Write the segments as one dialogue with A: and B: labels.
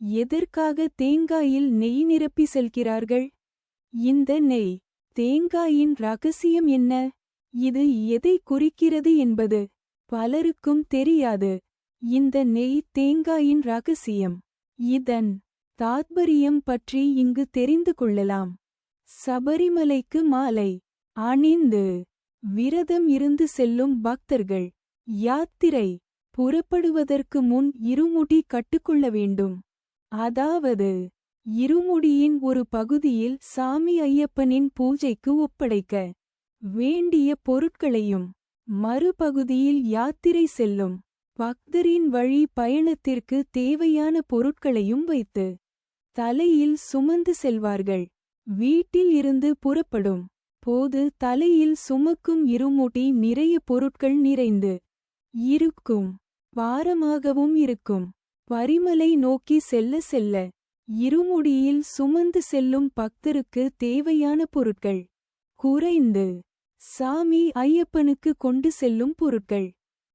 A: எதற்காக தேங்காயில் நெய் நிரப்பி செல்கிறார்கள்? இந்த நெய் தேங்காயின் ரகசியம் என்ன? இது எதை குறிக்கிறது என்பது பலருக்கும் தெரியாது. இந்த நெய் தேங்காயின் ரகசியம். இதன் தாத்பரியம் பற்றி இங்கு தெரிந்து கொள்ளலாம். சபரிமலைக்கு மாலை. அணிந்து விரதம் இருந்து செல்லும் பக்தர்கள் யாத்திரை புறப்படுவதற்கு முன் இருமுடி கட்டுக்கொள்ள வேண்டும். அதாவது இருமுடியின் ஒரு பகுதியில் சாமி ஐயப்பனின் பூஜைக்கு ஒப்படைக்க வேண்டிய பொருட்களையும் மறுபகுதியில் யாத்திரை செல்லும் பக்தரின் வழி பயணத்திற்கு தேவையான பொருட்களையும் வைத்து தலையில் சுமந்து செல்வார்கள். வீட்டில் இருந்து புறப்படும் போது தலையில் சுமக்கும் இருமுடி நிறைய பொருட்கள் நிறைந்து இருக்கும் பாரமாகவும் இருக்கும். பரிமலை நோக்கி செல்ல செல்ல இருமுடியில் சுமந்து செல்லும் பக்தருக்கு தேவையான பொருட்கள். குறைந்து சாமி ஐயப்பனுக்கு கொண்டு செல்லும் பொருட்கள்.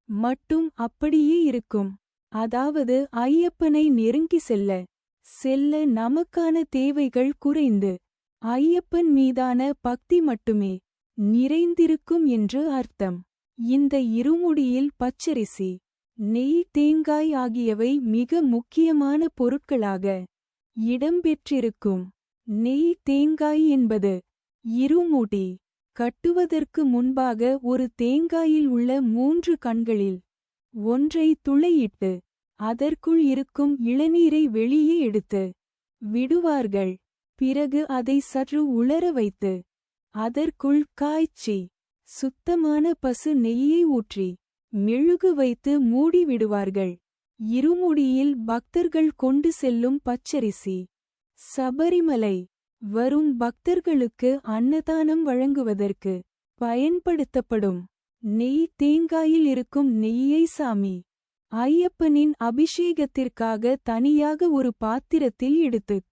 A: மட்டும் அப்படியே இருக்கும். அதாவது ஐயப்பனை நெருங்கி செல்ல செல்ல நமக்கான தேவைகள் குறைந்து ஐயப்பன் மீதான பக்தி மட்டுமே நிறைந்திருக்கும் என்று அர்த்தம். இந்த இருமுடியில் பச்சரிசி நெய் தேங்காய் ஆகியவை மிக முக்கியமான பொருட்களாக இடம்பெற்றிருக்கும் நெய் தேங்காய் என்பது இருமூட்டி கட்டுவதற்கு முன்பாக ஒரு தேங்காயில் உள்ள மூன்று கண்களில் ஒன்றை துளையிட்டு அதற்குள் இருக்கும் இளநீரை வெளியே எடுத்து விடுவார்கள். பிறகு அதை சற்று உலர வைத்து அதற்குள் காய்ச்சி சுத்தமான பசு நெய்யை ஊற்றி மெழுகு வைத்து மூடிவிடுவார்கள். இருமுடியில் பக்தர்கள் கொண்டு செல்லும் பச்சரிசி. சபரிமலை. வரும் பக்தர்களுக்கு அன்னதானம் வழங்குவதற்கு பயன்படுத்தப்படும். நெய் தேங்காயில் இருக்கும் நெய்யை சாமி. ஐயப்பனின் அபிஷேகத்திற்காக தனியாக ஒரு பாத்திரத்தில் எடுத்துக்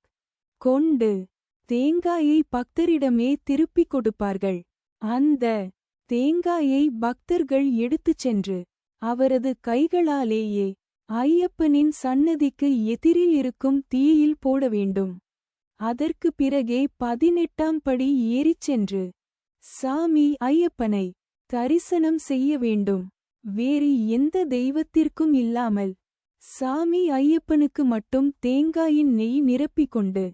A: கொண்டு தேங்காயை பக்தரிடமே திருப்பிக் கொடுப்பார்கள். அந்த தேங்காயை பக்தர்கள் எடுத்துச் சென்று அவரது கைகளாலேயே ஐயப்பனின் சன்னதிக்கு எதிரில் இருக்கும் தீயில் போட வேண்டும். அதற்கு பிறகே பதினெட்டாம் படி ஏறிச் சென்று சாமி ஐயப்பனை தரிசனம் செய்ய வேண்டும். வேறு எந்த தெய்வத்திற்கும் இல்லாமல் சாமி ஐயப்பனுக்கு மட்டும் தேங்காயின் நெய் நிரப்பிக் கொண்டு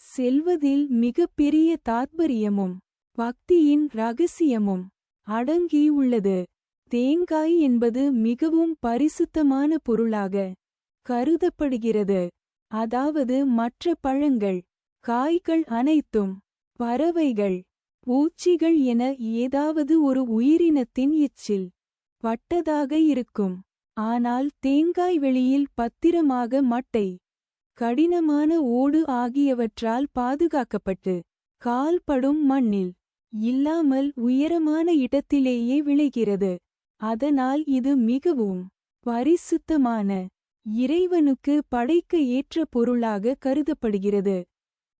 A: செல்வதில் மிகப்பெரிய தாத்பரியமும் பக்தியின் ரகசியமும் அடங்கியுள்ளது தேங்காய் என்பது மிகவும் பரிசுத்தமான பொருளாக கருதப்படுகிறது. அதாவது மற்ற பழங்கள் காய்கள் அனைத்தும் பறவைகள் பூச்சிகள் என ஏதாவது ஒரு உயிரினத்தின் எச்சில் பட்டதாக இருக்கும். ஆனால் தேங்காய் வெளியில் பத்திரமாக மட்டை கடினமான ஓடு ஆகியவற்றால் பாதுகாக்கப்பட்டு கால்படும் மண்ணில் இல்லாமல் உயரமான இடத்திலேயே விளைகிறது. அதனால் இது மிகவும் பரிசுத்தமான இறைவனுக்கு படைக்க ஏற்ற பொருளாக கருதப்படுகிறது.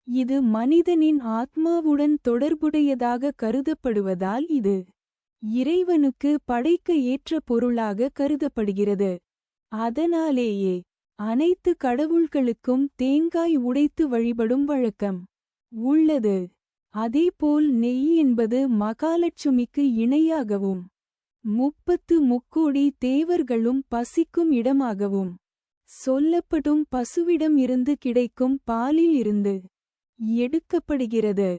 A: இது மனிதனின் ஆத்மாவுடன் தொடர்புடையதாக கருதப்படுவதால் இது இறைவனுக்கு படைக்க ஏற்ற பொருளாக கருதப்படுகிறது. அதனாலேயே அனைத்து கடவுள்களுக்கும் தேங்காய் உடைத்து வழிபடும் வழக்கம் உள்ளது. அதேபோல் நெய் என்பது மகாலட்சுமிக்கு இணையாகவும் முப்பத்து முக்கோடி தேவர்களும் பசிக்கும் இடமாகவும் சொல்லப்படும் பசுவிடம் இருந்து கிடைக்கும் பாலில் இருந்து எடுக்கப்படுகிறது.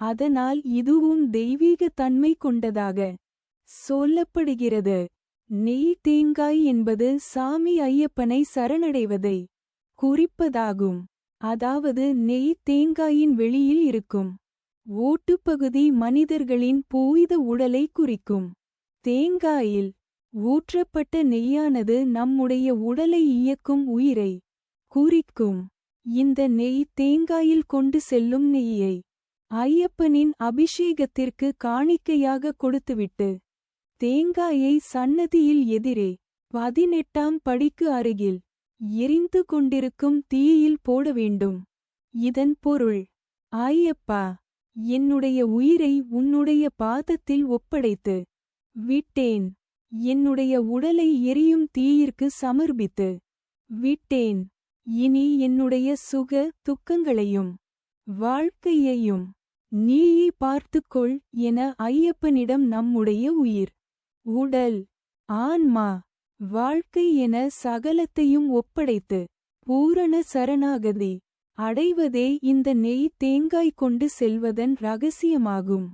A: அதனால் இதுவும் தெய்வீக தன்மை கொண்டதாக சொல்லப்படுகிறது. நெய் தேங்காய் என்பது சாமி ஐயப்பனை சரணடைவதை குறிப்பதாகும். அதாவது நெய் தேங்காயின் வெளியில் இருக்கும். ஓட்டுப்பகுதி மனிதர்களின் பூவித உடலை குறிக்கும். தேங்காயில் ஊற்றப்பட்ட நெய்யானது நம்முடைய உடலை இயக்கும் உயிரை குறிக்கும். இந்த நெய் தேங்காயில் கொண்டு செல்லும் நெய்யை ஐயப்பனின் அபிஷேகத்திற்கு காணிக்கையாக கொடுத்துவிட்டு தேங்காயை சன்னதியில் எதிரே பதினெட்டாம் படிக்கு அருகில் எரிந்து கொண்டிருக்கும் தீயில் போட வேண்டும். இதன் பொருள் ஐயப்பா என்னுடைய உயிரை உன்னுடைய பாதத்தில் ஒப்படைத்து விட்டேன். என்னுடைய உடலை எரியும் தீயிற்கு சமர்ப்பித்து விட்டேன். இனி என்னுடைய சுக துக்கங்களையும் வாழ்க்கையையும் நீயே பார்த்துக்கொள் என ஐயப்பனிடம் நம்முடைய உயிர். உடல் ஆன்மா வாழ்க்கை என சகலத்தையும் ஒப்படைத்து பூரண சரணாகதி அடைவதே இந்த நெய் தேங்காய் கொண்டு செல்வதன் ரகசியமாகும்.